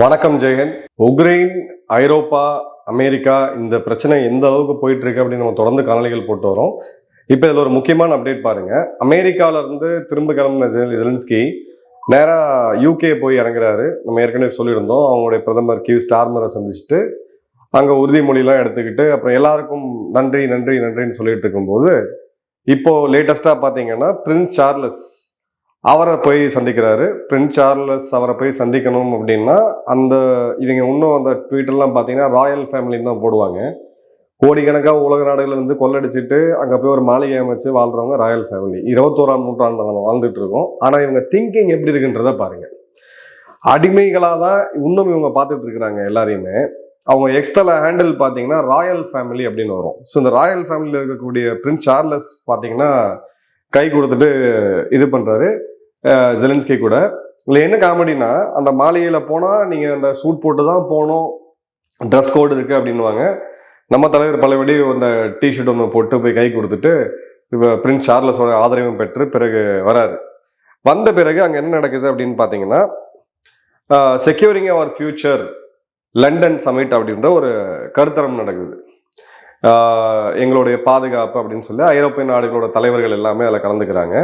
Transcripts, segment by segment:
வணக்கம் ஜெயன் உக்ரைன் ஐரோப்பா அமெரிக்கா இந்த பிரச்சனை எந்த அளவுக்கு போயிட்டு இருக்கு அப்படின்னு நம்ம தொடர்ந்து காணொலிகள் போட்டு வரோம். இப்போ இதில் ஒரு முக்கியமான அப்டேட் பாருங்க. அமெரிக்கால இருந்து திரும்ப கிளம்பின ஜெலன்ஸ்கி நேராக யூகே போய் இறங்குறாரு. நம்ம ஏற்கனவே சொல்லியிருந்தோம். அவங்களுடைய பிரதமர் கியூ ஸ்டார்மரை சந்திச்சுட்டு அங்கே உறுதிமொழிலாம் எடுத்துக்கிட்டு அப்புறம் எல்லாருக்கும் நன்றி நன்றி நன்றின்னு சொல்லிட்டு இருக்கும்போது இப்போது லேட்டஸ்ட்டாக பார்த்தீங்கன்னா பிரின்ஸ் சார்லஸ் அவரை போய் சந்திக்கிறாரு. பிரின்ஸ் சார்லஸ் அவரை போய் சந்திக்கணும் அப்படின்னா அந்த இவங்க இன்னும் அந்த ட்விட்டர்லாம் பார்த்தீங்கன்னா ராயல் ஃபேமிலின்னு தான் போடுவாங்க. கோடிக்கணக்காக உலக நாடுகள் வந்து கொள்ளடிச்சிட்டு அங்கே போய் ஒரு மாளிகை அமைச்சு வாழ்றவங்க ராயல் ஃபேமிலி இருபத்தோராம் நூற்றாண்டு நம்ம வாழ்ந்துட்டு இருக்கோம். ஆனால் இவங்க திங்கிங் எப்படி இருக்குன்றத பாருங்கள் அடிமைகளாக தான் இன்னும் இவங்க பார்த்துட்டு இருக்கிறாங்க எல்லாரையுமே. அவங்க எக்ஸ்டல ஹேண்டில் பார்த்தீங்கன்னா ராயல் ஃபேமிலி அப்படின்னு வரும். ஸோ இந்த ராயல் ஃபேமிலியில் இருக்கக்கூடிய பிரின்ஸ் சார்லஸ் பார்த்தீங்கன்னா கை கொடுத்துட்டு இது பண்ணுறாரு ஜெலன்ஸ்கி கூட. இல்லை என்ன காமெடினா அந்த மாளிகையில் போனால் நீங்கள் அந்த சூட் போட்டு தான் போகணும் ட்ரெஸ் கோடு இருக்குது அப்படின்வாங்க நம்ம தலைவர் பலபடி அந்த டிஷர்ட் ஒன்று போட்டு போய் கை கொடுத்துட்டு இப்போ பிரின்ஸ் சார்லஸோட ஆதரவும் பெற்று பிறகு வராரு. வந்த பிறகு அங்கே என்ன நடக்குது அப்படின்னு பார்த்தீங்கன்னா securing our future London summit அப்படின்ற ஒரு கருத்தரம் நடக்குது. எங்களுடைய பாதுகாப்பு அப்படின்னு சொல்லி ஐரோப்பிய நாடுகளோட தலைவர்கள் எல்லாமே அதில் கலந்துக்கிறாங்க.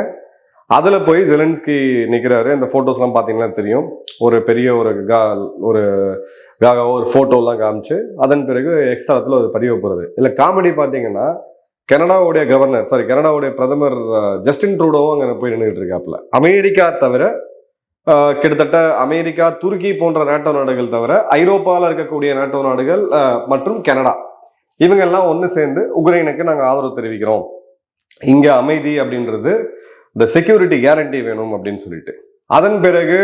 அதில் போய் ஜெலன்ஸ்கி நிற்கிறாரு இந்த ஃபோட்டோஸ்லாம் பார்த்தீங்கன்னா தெரியும். ஒரு பெரிய ஒரு கா ஒரு காகாவோ ஒரு ஃபோட்டோலாம் காமிச்சு அதன் பிறகு எக்ஸ்தலத்தில் ஒரு பதிவு போகிறது இல்லை காமெடி பார்த்தீங்கன்னா கனடாவுடைய கவர்னர் சாரி கனடாவுடைய பிரதமர் ஜஸ்டின் ட்ரூடோவும் அங்கே போய் நின்றுட்டு இருக்காப்புல. அமெரிக்கா தவிர கிட்டத்தட்ட அமெரிக்கா துருக்கி போன்ற நாட்டோ நாடுகள் தவிர ஐரோப்பாவில் இருக்கக்கூடிய நாட்டோ நாடுகள் மற்றும் கனடா. இவங்க எல்லாம் ஒன்று சேர்ந்து உக்ரைனுக்கு நாங்கள் ஆதரவு தெரிவிக்கிறோம். இங்கே அமைதி அப்படின்றது இந்த செக்யூரிட்டி கேரண்டி வேணும் அப்படின்னு சொல்லிட்டு அதன் பிறகு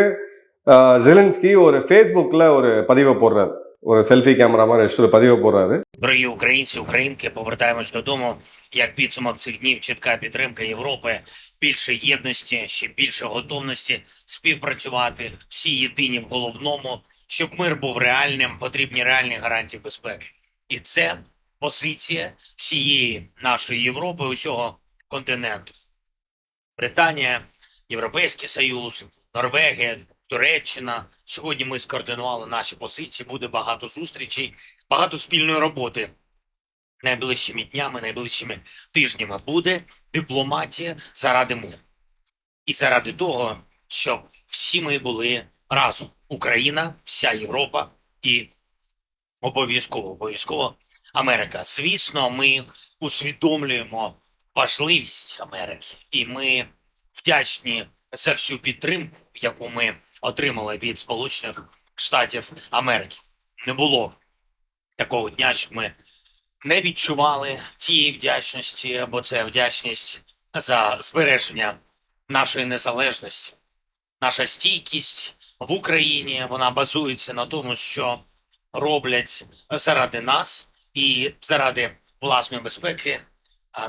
அஹ், ஜெலன்ஸ்கி ஒரு ஃபேஸ்புக்கில் ஒரு பதிவை போடுறாரு ஒரு செல்ஃபி கேமரா மாதிரி வச்சுட்டு ஒரு பதிவை போடுறாரு Дорогі українці, українки, повертаємось додому. Як підсумок цих днів, чітка підтримка Європи, більше єдності, ще більше готовності співпрацювати, всі єдині в головному, щоб мир був реальним, потрібні реальні гарантії безпеки. І це позиція всієї нашої Європи, усього континенту. Британія, Європейський Союз, Норвегія, Туреччина. Сьогодні ми скоординували наші позиції. Буде багато зустрічей, багато спільної роботи. Найближчими днями, найближчими тижнями буде дипломатія заради миру. І заради того, щоб всі ми були разом. Україна, вся Європа і обов'язково, обов'язково Америка. Звісно, ми усвідомлюємо важливість Америки, і ми вдячні за всю підтримку, яку ми отримали від Сполучених Штатів Америки. Не було такого дня, щоб ми не відчували цієї вдячності, бо це вдячність за збереження нашої незалежності. Наша стійкість в Україні вона базується на тому, що роблять заради нас і заради власної безпеки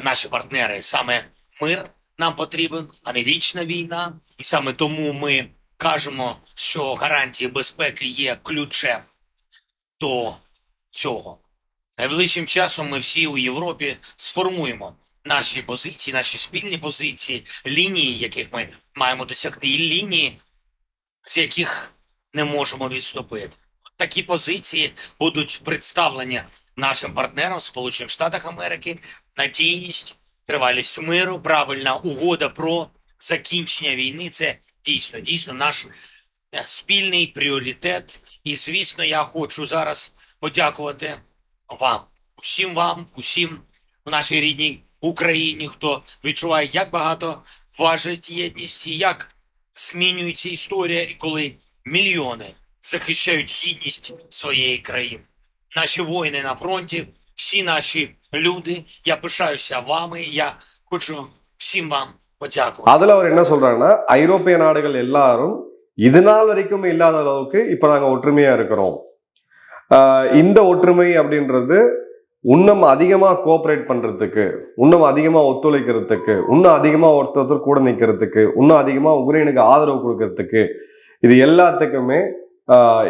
наші партнери. Саме мир нам потрібен, а не вічна війна. І саме тому ми кажемо, що гарантії безпеки є ключем до цього. Найближчим часом ми всі у Європі сформуємо наші позиції, наші спільні позиції, лінії, яких ми маємо досягти, і лінії, з яких не можемо відступити. Такі позиції будуть представлені нашим партнерам Сполучених Штатах Америки, надійність, тривалість миру, правильна угода про закінчення війни. Це дійсно, дійсно наш е, спільний пріоритет. І, звісно, я хочу зараз подякувати вам, усім вам, усім в нашій рідній Україні, хто відчуває, як багато важить єдність і як змінюється історія, і коли мільйони захищають гідність своєї країни. Наші воїни на фронті, всі наші люди. Я пишаюся вами. Я хочу всім вам подякувати. அதுல அவர் என்ன சொல்றாருன்னா ஐரோப்பிய நாடுகள் எல்லாரும் இது நாள் வரைக்கும் இல்லாத அளவுக்கு இப்ப நாங்க ஒற்றுமையா இருக்கிறோம் ஆஹ் இந்த ஒற்றுமை அப்படின்றது இன்னும் அதிகமா கோஆபரேட் பண்றதுக்கு இன்னும் அதிகமா ஒத்துழைக்கிறதுக்கு இன்னும் அதிகமா ஒருத்தர் ஒருத்தர் கூட நிக்கிறதுக்கு இன்னும் அதிகமா உக்ரைனுக்கு ஆதரவு கொடுக்கறதுக்கு இது எல்லாத்துக்குமே ஆஹ்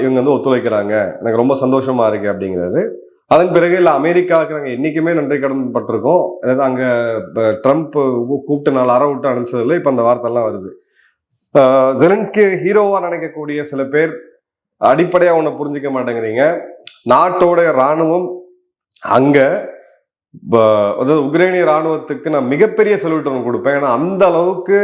இவங்க வந்து ஒத்துழைக்கிறாங்க. எனக்கு ரொம்ப சந்தோஷமா இருக்கு அப்படிங்கிறது அதன் பிறகு இல்லை அமெரிக்காவுக்கு நாங்கள் என்றைக்குமே நன்றி கடன் பட்டிருக்கோம். அதாவது அங்கே ட்ரம்ப் கூப்பிட்டு நாலு அற விட்டு அனுப்பிச்சதில்லை இப்போ அந்த வார்த்தைலாம் வருது. ஜெலன்ஸ்கி ஹீரோவாக நினைக்கக்கூடிய சில பேர் அடிப்படையாக ஒன்று புரிஞ்சுக்க மாட்டேங்கிறீங்க. நாட்டோட ராணுவம் அங்கே அதாவது உக்ரைனிய ராணுவத்துக்கு நான் மிகப்பெரிய செல்யூட் ஒன்று கொடுப்பேன். ஏன்னா அந்த அளவுக்கு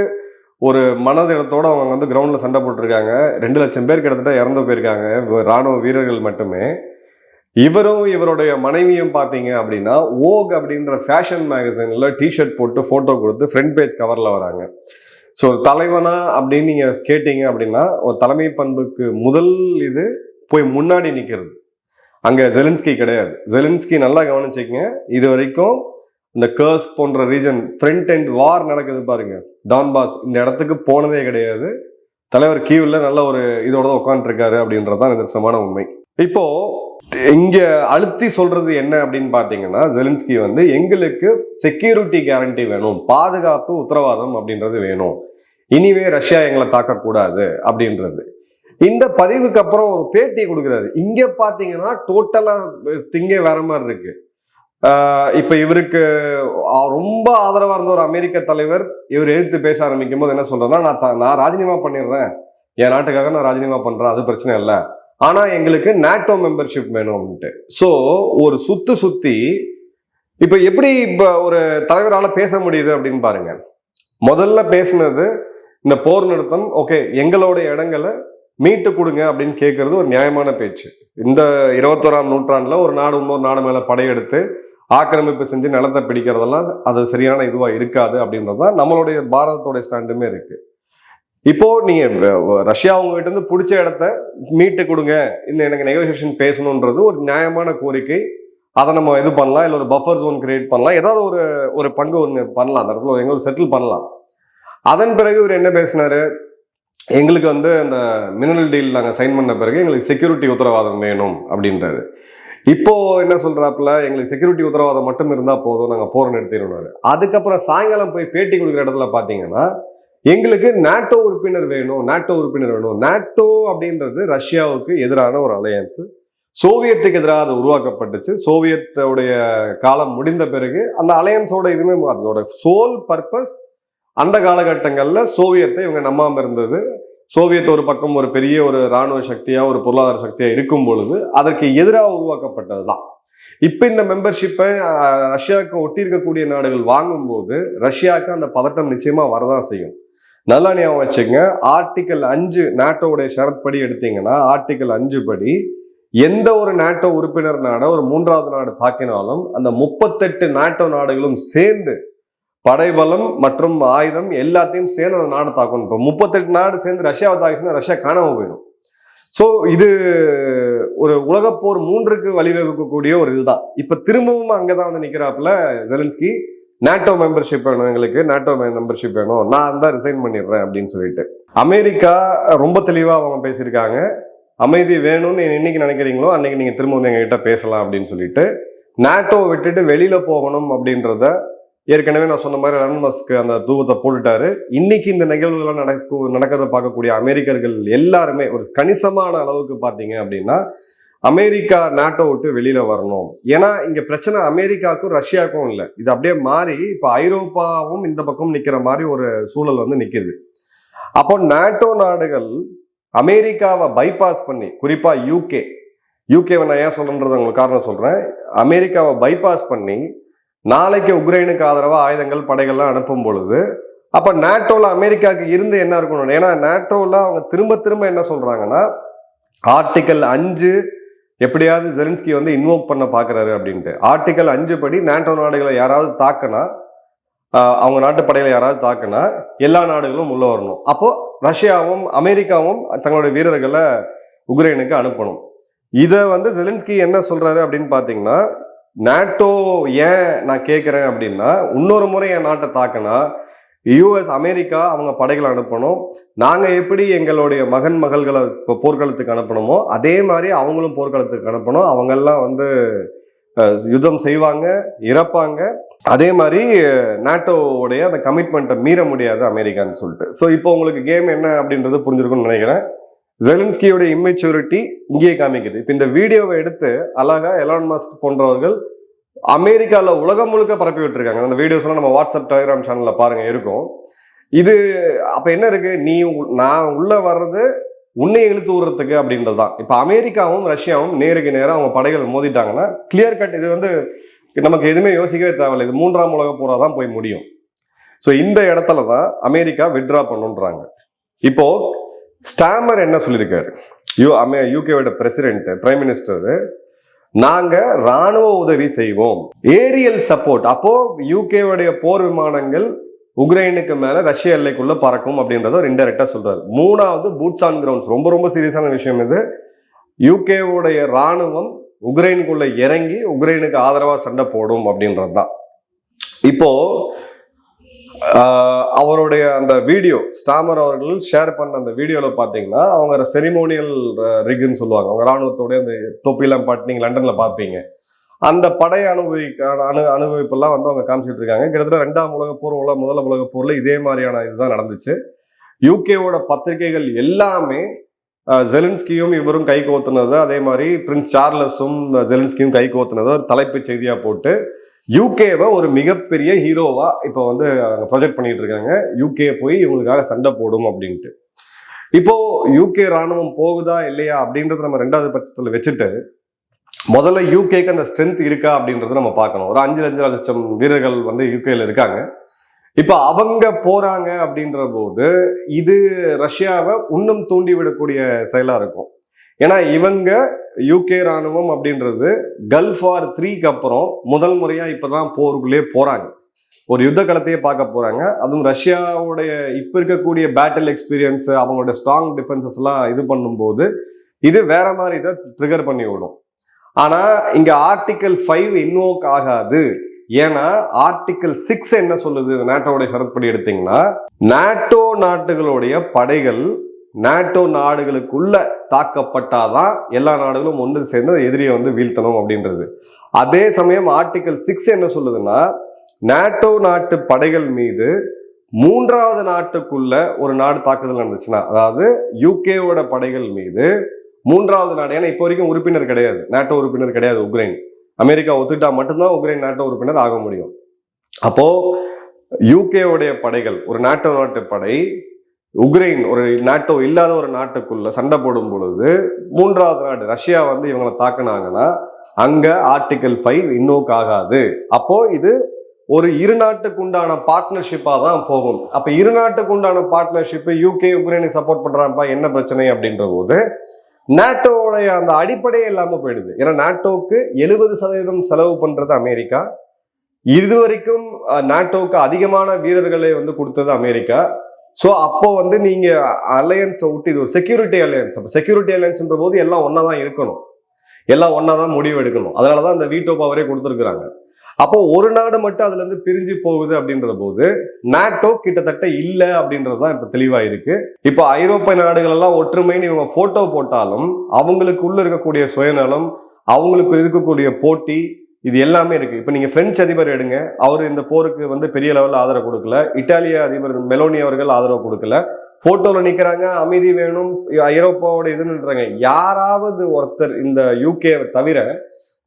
ஒரு மனதிடத்தோடு அவங்க வந்து கிரவுண்டில் சண்டை போட்டிருக்காங்க. ரெண்டு லட்சம் பேர் கிட்டத்தட்ட இறந்து போயிருக்காங்க. இராணுவ ராணுவ வீரர்கள் மட்டுமே. இவரும் இவருடைய மனைவியும் பார்த்தீங்க அப்படின்னா ஓக் அப்படின்ற ஃபேஷன் மேகசினில் டிஷர்ட் போட்டு ஃபோட்டோ கொடுத்து ஃப்ரண்ட் பேஜ் கவரில் வராங்க. ஸோ தலைவனா அப்படின்னு நீங்கள் கேட்டீங்க அப்படின்னா ஒரு தலைமை பண்புக்கு முதல் இது போய் முன்னாடி நிற்கிறது அங்கே ஜெலின்ஸ்கி கிடையாது. ஜெலின்ஸ்கி நல்லா கவனிச்சிக்கங்க. இது வரைக்கும் இந்த கர்ஸ் போன்ற ரீஜன் ஃப்ரண்ட் அண்ட் வார் நடக்குது பாருங்க. டான்பாஸ் இந்த இடத்துக்கு போனதே கிடையாது. தலைவர் கீவில் நல்ல ஒரு இதோட தான் உட்காந்துருக்காரு அப்படின்றது தான் நிதர்சனமான உண்மை. இப்போ இங்க அழுத்தி சொல்றது என்ன அப்படின்னு பாத்தீங்கன்னா ஜெலின்ஸ்கி வந்து எங்களுக்கு செக்யூரிட்டி கேரண்டி வேணும் பாதுகாப்பு உத்தரவாதம் அப்படின்றது வேணும். இனிவே ரஷ்யா எங்களை தாக்கக்கூடாது அப்படின்றது. இந்த பதிவுக்கு அப்புறம் ஒரு பேட்டி கொடுக்குறாரு. இங்க பாத்தீங்கன்னா டோட்டலா திங்கே வேற மாதிரி இருக்கு. இப்போ இவருக்கு ரொம்ப ஆதரவாக இருந்த ஒரு அமெரிக்க தலைவர் இவர் எதிர்த்து பேச ஆரம்பிக்கும் போது என்ன சொல்றேன்னா நான் நான் ராஜினாமா பண்ணிடுறேன். என் நாட்டுக்காக நான் ராஜினாமா பண்றேன். அது பிரச்சனை இல்லை. ஆனா எங்களுக்கு நாட்டோ மெம்பர்ஷிப் வேணும் அப்படின்ட்டு ஸோ ஒரு சுத்து சுத்தி இப்ப எப்படி இப்ப ஒரு தலைவரால பேச முடியுது அப்படின்னு பாருங்க. முதல்ல பேசுனது இந்த போர் நிறுத்தம் ஓகே எங்களோட இடங்களை மீட்டு கொடுங்க அப்படின்னு கேட்கறது ஒரு நியாயமான பேச்சு. இந்த இருபத்தோராம் நூற்றாண்டுல ஒரு நாடு இன்னொரு நாடு மேல படையெடுத்து ஆக்கிரமிப்பு செஞ்சு நிலத்தை பிடிக்கிறதெல்லாம் அது சரியான இதுவாக இருக்காது அப்படின்றது தான் நம்மளுடைய பாரதத்தோட ஸ்டாண்டுமே இருக்கு. இப்போ நீங்க ரஷ்யா உங்ககிட்ட இருந்து பிடிச்ச இடத்த மீட்டு கொடுங்க. இந்த எனக்கு நெகோசியேஷன் பேசணுன்றது ஒரு நியாயமான கோரிக்கை. அதை நம்ம இது பண்ணலாம். இல்லை ஒரு பஃபர் ஜோன் கிரியேட் பண்ணலாம். ஏதாவது ஒரு ஒரு பங்கு ஒன்று பண்ணலாம். அந்த இடத்துல எங்க ஒரு செட்டில் பண்ணலாம். அதன் பிறகு இவர் என்ன பேசினாரு? எங்களுக்கு வந்து அந்த மினரல் டீல் நாங்கள் சைன் பண்ண பிறகு எங்களுக்கு செக்யூரிட்டி உத்தரவாதம் வேணும் அப்படின்றாரு. இப்போ என்ன சொல்றாப்புல எங்களுக்கு செக்யூரிட்டி உத்தரவாதம் மட்டும் இருந்தா போதும் நாங்கள் போரை நிறுத்திடுவாரு அதுக்கப்புறம் சாயங்காலம் போய் பேட்டி கொடுக்குற இடத்துல பாத்தீங்கன்னா எங்களுக்கு நாட்டோ உறுப்பினர் வேணும் நாட்டோ உறுப்பினர் வேணும். நாட்டோ அப்படின்றது ரஷ்யாவுக்கு எதிரான ஒரு அலையன்ஸ் சோவியத்துக்கு எதிராக அது உருவாக்கப்பட்டுச்சு. சோவியத்தோடைய காலம் முடிந்த பிறகு அந்த அலையன்ஸோட இதுவுமே அதோட சோல் பர்பஸ் அந்த காலகட்டங்களில் சோவியத்தை இவங்க நம்பாமல் இருந்தது. சோவியத் ஒரு பக்கம் ஒரு பெரிய ஒரு ராணுவ சக்தியாக ஒரு பொருளாதார சக்தியாக இருக்கும் பொழுது அதற்கு எதிராக உருவாக்கப்பட்டது தான் இப்போ இந்த மெம்பர்ஷிப்பை ரஷ்யாவுக்கு ஒட்டி இருக்கக்கூடிய நாடுகள் வாங்கும்போது ரஷ்யாவுக்கு அந்த பதட்டம் நிச்சயமாக வரதான் செய்யும். நல்லா ஞாபகம் வச்சுங்க ஆர்டிக்கல் அஞ்சு நாட்டோடைய ஷரத்படி எடுத்தீங்கன்னா ஆர்டிக்கல் அஞ்சு படி எந்த ஒரு நாட்டோ உறுப்பினர் நாட ஒரு மூன்றாவது நாடு தாக்கினாலும் அந்த முப்பத்தெட்டு நாட்டோ நாடுகளும் சேர்ந்து படைபலம் மற்றும் ஆயுதம் எல்லாத்தையும் சேர்ந்து அந்த நாடு தாக்கணும் இப்போ முப்பத்தெட்டு நாடு சேர்ந்து ரஷ்யாவை தாக்கிச்சுன்னா ரஷ்யா காணாமல் போயிடும். ஸோ இது ஒரு உலகப்போர் மூன்றுக்கு வழிவகுக்கக்கூடிய ஒரு இதுதான். இப்போ திரும்பவும் அங்கே தான் வந்து நிற்கிறாப்புல ஜெலன்ஸ்கி நேட்டோ மெம்பர்ஷிப் வேணும் எங்களுக்கு. நாட்டோ மெம்பர்ஷிப் வேணும். நான் தான் ரிசைன் பண்ணிடுறேன் அப்படின்னு சொல்லிட்டு. அமெரிக்கா ரொம்ப தெளிவாக அவங்க பேசியிருக்காங்க. அமைதி வேணும்னு நீங்க என்னைக்கு நினைக்கிறீங்களோ அன்னைக்கு நீங்கள் திரும்ப வந்து எங்ககிட்ட பேசலாம் அப்படின்னு சொல்லிட்டு. நாட்டோ விட்டுட்டு வெளியில் போகணும் அப்படின்றத ஏற்கனவே நான் சொன்ன மாதிரி ரன் மஸ்க் அந்த தூவத்தை போட்டுட்டாரு. இன்னைக்கு இந்த நிகழ்வுகள்லாம் நடக்கும் நடக்கிறத பார்க்கக்கூடிய அமெரிக்கர்கள் எல்லாருமே ஒரு கணிசமான அளவுக்கு பார்த்தீங்க அப்படின்னா அமெரிக்கா நாட்டோ விட்டு வெளியில வரணும். ஏன்னா இங்க பிரச்சனை அமெரிக்காவுக்கும் ரஷ்யாவுக்கும் இல்லை. இது அப்படியே மாறி இப்போ ஐரோப்பாவும் இந்த பக்கம் நிக்கிற மாதிரி ஒரு சூழல் வந்து நிக்குது. அப்போ நாட்டோ நாடுகள் அமெரிக்காவை பைபாஸ் பண்ணி குறிப்பா யூகே யூகேவை நான் ஏன் சொல்றேன்றது உங்களுக்கு காரணம் சொல்றேன். அமெரிக்காவை பைபாஸ் பண்ணி நாளைக்கு உக்ரைனுக்கு ஆதரவாக ஆயுதங்கள் படைகள்லாம் அனுப்பும் பொழுது அப்போ நேட்டோவில் அமெரிக்காவுக்கு இருந்து என்ன இருக்கணும் ஏன்னா நேட்டோவில் அவங்க திரும்ப திரும்ப என்ன சொல்கிறாங்கன்னா ஆர்டிக்கல் அஞ்சு எப்படியாவது ஜெலின்ஸ்கி வந்து இன்வோக் பண்ண பார்க்குறாரு அப்படின்ட்டு. ஆர்டிக்கல் அஞ்சு படி நாட்டோ நாடுகளை யாராவது தாக்குனா அவங்க நாட்டு படைகளை யாராவது தாக்குனா எல்லா நாடுகளும் உள்ளே வரணும். அப்போது ரஷ்யாவும் அமெரிக்காவும் தங்களுடைய வீரர்களை உக்ரைனுக்கு அனுப்பணும். இதை வந்து ஜெலின்ஸ்கி என்ன சொல்கிறாரு அப்படின்னு பார்த்தீங்கன்னா நாட்டோ ஏன் நான் கேட்குறேன் அப்படின்னா இன்னொரு முறை என் நாட்டை தாக்கினா யூஎஸ் அமெரிக்கா அவங்க படைகளை அனுப்பணும். நாங்கள் எப்படி எங்களுடைய மகன் மகள்களை இப்போ போர்க்களத்துக்கு அனுப்பணுமோ அதே மாதிரி அவங்களும் போர்க்களத்துக்கு அனுப்பணும். அவங்கெல்லாம் வந்து யுத்தம் செய்வாங்க இறப்பாங்க. அதே மாதிரி நேட்டோவுடைய அந்த கமிட்மெண்ட்டை மீற முடியாது அமெரிக்கான்னு சொல்லிட்டு. ஸோ இப்போ உங்களுக்கு கேம் என்ன அப்படின்றது புரிஞ்சிருக்கும்னு நினைக்கிறேன். ஜெலன்ஸ்கியோட இம்மெச்சூரிட்டி இங்கேயே காமிக்குது. இப்போ இந்த வீடியோவை எடுத்து அழகா எலான் மாஸ்க் போன்றவர்கள் அமெரிக்காவில் உலகம் முழுக்க பரப்பி விட்டுருக்காங்க. அந்த வீடியோஸ் எல்லாம் நம்ம வாட்ஸ்அப் டெலிகிராம் சேனல்ல பாருங்க இருக்கும். இது அப்ப என்ன இருக்கு? நீ நான் உள்ள வர்றது உன்னை இழுத்து விடுறதுக்கு அப்படின்றது தான். இப்போ அமெரிக்காவும் ரஷ்யாவும் நேருக்கு நேரம் அவங்க படைகள் மோதிட்டாங்கன்னா கிளியர் கட் இது வந்து நமக்கு எதுவுமே யோசிக்கவே தேவையில்லை. இது மூன்றாம் உலக போராக தான் போய் முடியும். ஸோ இந்த இடத்துல தான் அமெரிக்கா வித்ட்ரா பண்ணுன்றாங்க. இப்போ ஸ்டாமர் என்ன சொல்லியிருக்காரு? யூ அமே யூகேவோட பிரசிடென்ட் பிரைம் மினிஸ்டர் நாங்க ராணுவ உதவி செய்வோம். ஏரியல் சப்போர்ட் அப்போ யூகேவுடைய போர் விமானங்கள் உக்ரைனுக்கு மேல ரஷ்ய எல்லைக்குள்ள பறக்கும் அப்படின்றத ஒரு இன்டெரக்டா சொல்றாரு. மூணாவது பூட்ஸ் ஆன் கிரவுண்ட்ஸ் ரொம்ப ரொம்ப சீரியஸான விஷயம் இது. யூகேவுடைய ராணுவம் உக்ரைனுக்குள்ள இறங்கி உக்ரைனுக்கு ஆதரவா சண்டை போடும் அப்படின்றது தான் இப்போ அவருடைய அந்த வீடியோ ஸ்டாமர் அவர்கள் ஷேர் பண்ண அந்த வீடியோவில் பார்த்தீங்கன்னா அவங்க செரிமோனியல் ரிகுன்னு சொல்லுவாங்க. அவங்க ராணுவத்தோட அந்த தொப்பிலாம் பாட்டு நீங்கள் லண்டனில் பார்ப்பீங்க. அந்த படை அனுபவிக்க அனு அனுபவிப்பெல்லாம் வந்து அவங்க காமிச்சிட்டு இருக்காங்க. கிட்டத்தட்ட ரெண்டாம் உலக போர் உள்ள முதல் உலக போரில் இதே மாதிரியான இதுதான் நடந்துச்சு. யூகேவோட பத்திரிகைகள் எல்லாமே ஜெலின்ஸ்கியும் இவரும் கை கோத்துனது அதே மாதிரி பிரின்ஸ் சார்லஸும் ஜெலின்ஸ்கியும் கை கோத்துனது ஒரு தலைப்பு செய்தியாக போட்டு யூகேவை ஒரு மிகப்பெரிய ஹீரோவா இப்போ வந்து அவங்க ப்ரொஜெக்ட் பண்ணிட்டு இருக்காங்க யூகே போய் இவங்களுக்காக சண்டை போடும் அப்படின்ட்டு. இப்போ யூகே ராணுவம் போகுதா இல்லையா அப்படின்றத நம்ம ரெண்டாவது பட்சத்தில் வச்சுட்டு முதல்ல யூகேக்கு அந்த ஸ்ட்ரென்த் இருக்கா அப்படின்றத நம்ம பார்க்கணும். ஒரு அஞ்சு அஞ்சு லட்சம் வீரர்கள் வந்து யூகேல இருக்காங்க. இப்போ அவங்க போறாங்க அப்படின்ற போது இது ரஷ்யாவை இன்னும் தூண்டி விடக்கூடிய செயலா இருக்கும். ஏன்னா இவங்க யூகே ராணுவம் அப்படின்றது கல்ஃப் வார் த்ரீக்கு அப்புறம் முதல் முறையாக இப்போ தான் போருக்குள்ளேயே போகிறாங்க ஒரு யுத்த களத்தையே பார்க்க போகிறாங்க அதுவும் ரஷ்யாவுடைய இப்போ இருக்கக்கூடிய பேட்டில் எக்ஸ்பீரியன்ஸு அவங்களோட ஸ்ட்ராங் டிஃபென்சஸ்லாம் இது பண்ணும்போது இது வேற மாதிரி இதை ட்ரிகர் பண்ணி விடும். ஆனால் இங்கே ஆர்டிக்கல் ஃபைவ் இன்வோக் ஆகாது. ஏன்னா ஆர்டிக்கல் சிக்ஸ் என்ன சொல்லுது? நாட்டோடைய ஷரத்படி எடுத்தீங்கன்னா நாட்டோ நாட்டுகளுடைய படைகள் நாட்டோ நாடுகளுக்குள்ள தாக்கப்பட்டாதான் எல்லா நாடுகளும் ஒன்று சேர்ந்து அந்த எதிரியை வந்து வீழ்த்தணும் அப்படின்றது. அதே சமயம் ஆர்டிகல் சிக்ஸ் என்ன சொல்லுதுன்னா நாட்டோ நாட்டு படைகள் மீது மூன்றாவது நாட்டுக்குள்ள ஒரு நாடு தாக்குதல் நடந்துச்சுன்னா அதாவது யூகேவோட படைகள் மீது மூன்றாவது நாடு ஏன்னா இப்போ வரைக்கும் உறுப்பினர் கிடையாது நாட்டோ உறுப்பினர் கிடையாது உக்ரைன். அமெரிக்கா ஒத்துக்கிட்டா மட்டும்தான் உக்ரைன் நாட்டோ உறுப்பினர் ஆக முடியும். அப்போ யூகேவுடைய படைகள் ஒரு நாட்டோ நாட்டு படை உக்ரைன் ஒரு நாட்டோ இல்லாத ஒரு நாட்டுக்குள்ள சண்டை போடும் பொழுது மூன்றாவது நாடு ரஷ்யா வந்து இவங்களை தாக்குனாங்கன்னா அங்க ஆர்டிகல் ஃபைவ் இன்னோக்கு ஆகாது. அப்போ இது ஒரு இரு நாட்டுக்கு உண்டான பார்ட்னர்ஷிப்பாக தான் போகும். அப்ப இரு நாட்டுக்கு உண்டான பார்ட்னர்ஷிப்பு யூகே உக்ரைனை சப்போர்ட் பண்ணுறான்ப்பா என்ன பிரச்சனை அப்படின்ற போது நாட்டோடைய அந்த அடிப்படையே இல்லாம போயிடுது. ஏன்னா நாட்டோக்கு எழுபது சதவீதம் செலவு பண்றது அமெரிக்கா. இது வரைக்கும் நாட்டோக்கு அதிகமான வீரர்களை வந்து கொடுத்தது அமெரிக்கா. ஸோ அப்போ வந்து நீங்க அலையன்ஸை விட்டு இது ஒரு செக்யூரிட்டி அலையன்ஸ் அப்போ செக்யூரிட்டி அலையன்ஸ்ன்ற போது எல்லாம் ஒன்னா தான் இருக்கணும். எல்லாம் ஒன்னா தான் முடிவு எடுக்கணும். அதனால தான் இந்த வீட்டோ பவரே கொடுத்துருக்குறாங்க. அப்போ ஒரு நாடு மட்டும் அதுல இருந்து பிரிஞ்சு போகுது அப்படின்ற போது நாட்டோ கிட்டத்தட்ட இல்லை அப்படின்றது தான் இப்போ தெளிவாக இருக்கு. இப்போ ஐரோப்பிய நாடுகள் எல்லாம் ஒற்றுமைன்னு இவங்க போட்டோ போட்டாலும் அவங்களுக்குள்ள இருக்கக்கூடிய சுயநலம் அவங்களுக்கு இருக்கக்கூடிய போட்டி இது எல்லாமே இருக்கு. இப்போ நீங்க பிரெஞ்சு அதிபர் எடுங்க. அவர் இந்த போருக்கு வந்து பெரிய லெவலில் ஆதரவு கொடுக்கல. இட்டாலிய அதிபர் மெலோனி அவர்கள் ஆதரவு கொடுக்கல. போட்டோல நிக்கிறாங்க. அமைதி வேணும். ஐரோப்பாவோட இதுன்றாங்க யாராவது ஒருத்தர் இந்த யூகேவை தவிர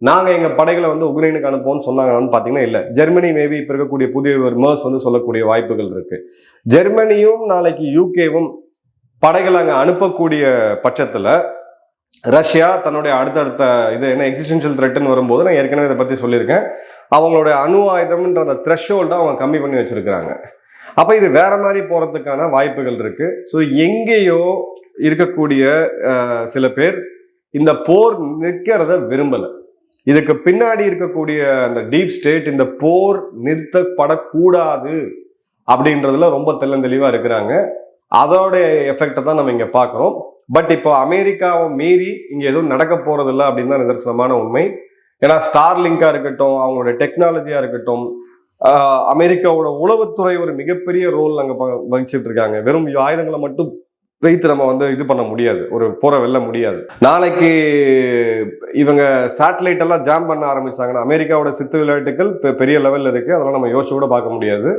நாங்கள் எங்கள் படைகளை வந்து உக்ரைனுக்கு அனுப்புவோம்னு சொன்னாங்கன்னு பார்த்தீங்கன்னா இல்லை. ஜெர்மனி மேபி இப்போ இருக்கக்கூடிய புதிய ஒரு மேர்ஸ் வந்து சொல்லக்கூடிய வாய்ப்புகள் இருக்குது ஜெர்மனியும் நாளைக்கு யூகேவும் படைகளை அங்கே அனுப்பக்கூடிய பட்சத்தில் ரஷ்யா தன்னுடைய அடுத்தடுத்த இது என்ன எக்ஸிஸ்டன்ஷியல் த்ரெட்னு வரும்போது நான் ஏற்கனவே இதை பற்றி சொல்லியிருக்கேன். அவங்களுடைய அணு ஆயுதம்ன்ற அந்த த்ரெஷோல்டை அவங்க கம்மி பண்ணி வச்சுருக்கிறாங்க. அப்போ இது வேற மாதிரி போகிறதுக்கான வாய்ப்புகள் இருக்குது ஸோ எங்கேயோ இருக்கக்கூடிய சில பேர் இந்த போர் நிற்கிறத விரும்பல. இதுக்கு பின்னாடி இருக்கக்கூடிய அந்த டீப் ஸ்டேட் இந்த போர் நிறுத்தப்படக்கூடாது அப்படின்றதுல ரொம்ப தெள்ளந்தெளிவாக இருக்கிறாங்க. அதோடைய எஃபெக்டை தான் நம்ம இங்கே பார்க்குறோம். பட் இப்போ அமெரிக்காவை மீறி இங்கே எதுவும் நடக்க போறது இல்லை அப்படின்னு தான் நிதர்சனமான உண்மை. ஏன்னா ஸ்டார்லிங்காக இருக்கட்டும் அவங்களோட டெக்னாலஜியா இருக்கட்டும் அமெரிக்காவோட உளவுத்துறை ஒரு மிகப்பெரிய ரோல் அங்கே ப- இருக்காங்க வெறும் ஆயுதங்களை மட்டும் வைத்து நம்ம வந்து இது பண்ண முடியாது. ஒரு போரை வெல்ல முடியாது. நாளைக்கு இவங்க சேட்டலைட் எல்லாம் ஜாம் பண்ண ஆரம்பிச்சாங்கன்னா அமெரிக்காவோட சித்து விளையாட்டுகள் பெரிய லெவல்ல இருக்கு. அதெல்லாம் நம்ம யோசிச்சு கூட பார்க்க முடியாது.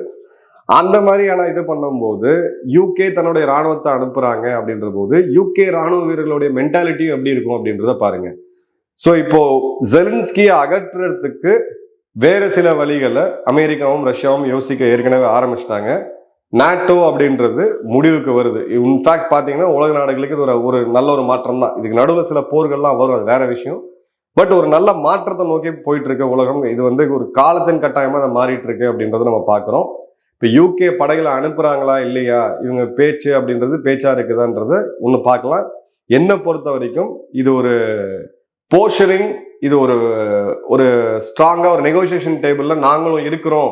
அந்த மாதிரியான இது பண்ணும்போது யூகே தன்னுடைய ராணுவத்தை அனுப்புறாங்க அப்படின்ற போது யூகே ராணுவ வீரர்களுடைய மென்டாலிட்டியும் எப்படி இருக்கும் அப்படின்றத பாருங்க. ஸோ இப்போ ஜெலின்ஸ்கியை அகற்றுறதுக்கு வேற சில வழிகளை அமெரிக்காவும் ரஷ்யாவும் யோசிக்க ஏற்கனவே ஆரம்பிச்சிட்டாங்க. நாட்டோ அப்படின்றது முடிவுக்கு வருது. இன்ஃபேக்ட் பார்த்தீங்கன்னா உலக நாடுகளுக்கு இது ஒரு ஒரு நல்ல ஒரு மாற்றம் தான் இதுக்கு நடுவில் சில போர்கள்லாம் வரும் அது வேற விஷயம். பட் ஒரு நல்ல மாற்றத்தை நோக்கி போயிட்டு இருக்க உலகம் இது வந்து ஒரு காலத்தின் கட்டாயமாக அதை மாறிட்டு இருக்கு அப்படின்றத நம்ம பார்க்குறோம். இப்போ யூகே படைகளை அனுப்புகிறாங்களா இல்லையா? இவங்க பேச்சு அப்படின்றது பேச்சாக இருக்குதான்றத ஒன்று பார்க்கலாம். என்னை பொறுத்த வரைக்கும் இது ஒரு போஷரிங் இது ஒரு ஒரு ஸ்ட்ராங்காக ஒரு நெகோசியேஷன் டேபிளில் நாங்களும் இருக்கிறோம்.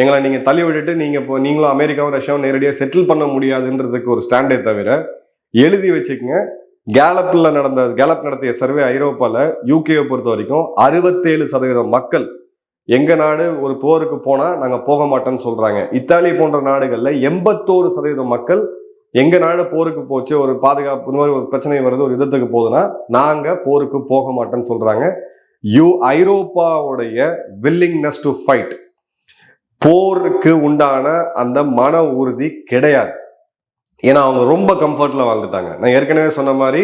எங்களை நீங்கள் தள்ளி விட்டுட்டு நீங்கள் இப்போ நீங்களும் அமெரிக்காவும் ரஷ்யாவும் நேரடியாக செட்டில் பண்ண முடியாதுன்றதுக்கு ஒரு ஸ்டாண்டே தவிர எழுதி வச்சுக்கங்க. கேலப்பில் நடந்த கேலப் நடத்திய சர்வே ஐரோப்பாவில் யூகேவை பொறுத்த வரைக்கும் அறுபத்தேழு சதவீதம் மக்கள் எங்கள் நாடு ஒரு போருக்கு போனால் நாங்கள் போக மாட்டோம்னு சொல்கிறாங்க இத்தாலி போன்ற நாடுகளில் எண்பத்தோரு சதவீதம் மக்கள் எங்கள் நாடு போருக்கு போச்சு ஒரு பாதுகாப்பு இந்த மாதிரி ஒரு பிரச்சனை வருது ஒரு யுத்தத்துக்கு போகுதுன்னா நாங்கள் போருக்கு போக மாட்டோம்னு சொல்கிறாங்க யூ ஐரோப்பாவுடைய வில்லிங்னஸ் டு ஃபைட் போருக்கு உண்டான அந்த மன உறுதி கிடையாது. ஏன்னா அவங்க ரொம்ப கம்ஃபர்ட்ல வாழ்ந்துட்டாங்க. நான் ஏற்கனவே சொன்ன மாதிரி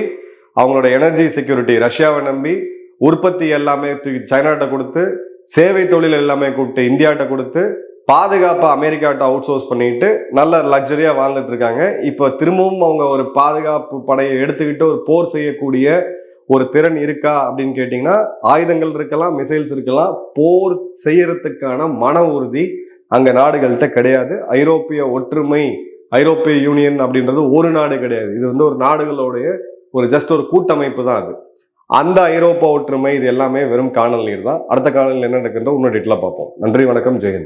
அவங்களோட எனர்ஜி செக்யூரிட்டி ரஷ்யாவை நம்பி உற்பத்தி எல்லாமே தூக்கி சைனாட்ட கொடுத்து சேவை தொழில் எல்லாமே கூப்பிட்டு இந்தியாட்ட கொடுத்து பாதுகாப்பை அமெரிக்காட்ட அவுட் சோர்ஸ் பண்ணிட்டு நல்ல லக்ஸரியாக வாழ்ந்துட்டு இருக்காங்க இப்போ திரும்பவும் அவங்க ஒரு பாதுகாப்பு படையை எடுத்துக்கிட்டு ஒரு போர் செய்யக்கூடிய ஒரு திறன் இருக்கா அப்படின்னு கேட்டிங்கன்னா ஆயுதங்கள் இருக்கலாம் மிசைல்ஸ் இருக்கலாம் போர் செய்யறதுக்கான மன உறுதி அங்கே நாடுகள்கிட்ட கிடையாது. ஐரோப்பிய ஒற்றுமை ஐரோப்பிய யூனியன் அப்படின்றது ஒரு நாடு கிடையாது. இது வந்து ஒரு நாடுகளுடைய ஒரு ஜஸ்ட் ஒரு கூட்டமைப்பு தான் அது. அந்த ஐரோப்பா ஒற்றுமை இது எல்லாமே வெறும் காணல் நீர் தான் அடுத்த காணொலியில் என்ன நடக்குன்ற இன்னும் டீட்டெயிலாக பார்ப்போம். நன்றி வணக்கம் ஜெயந்த்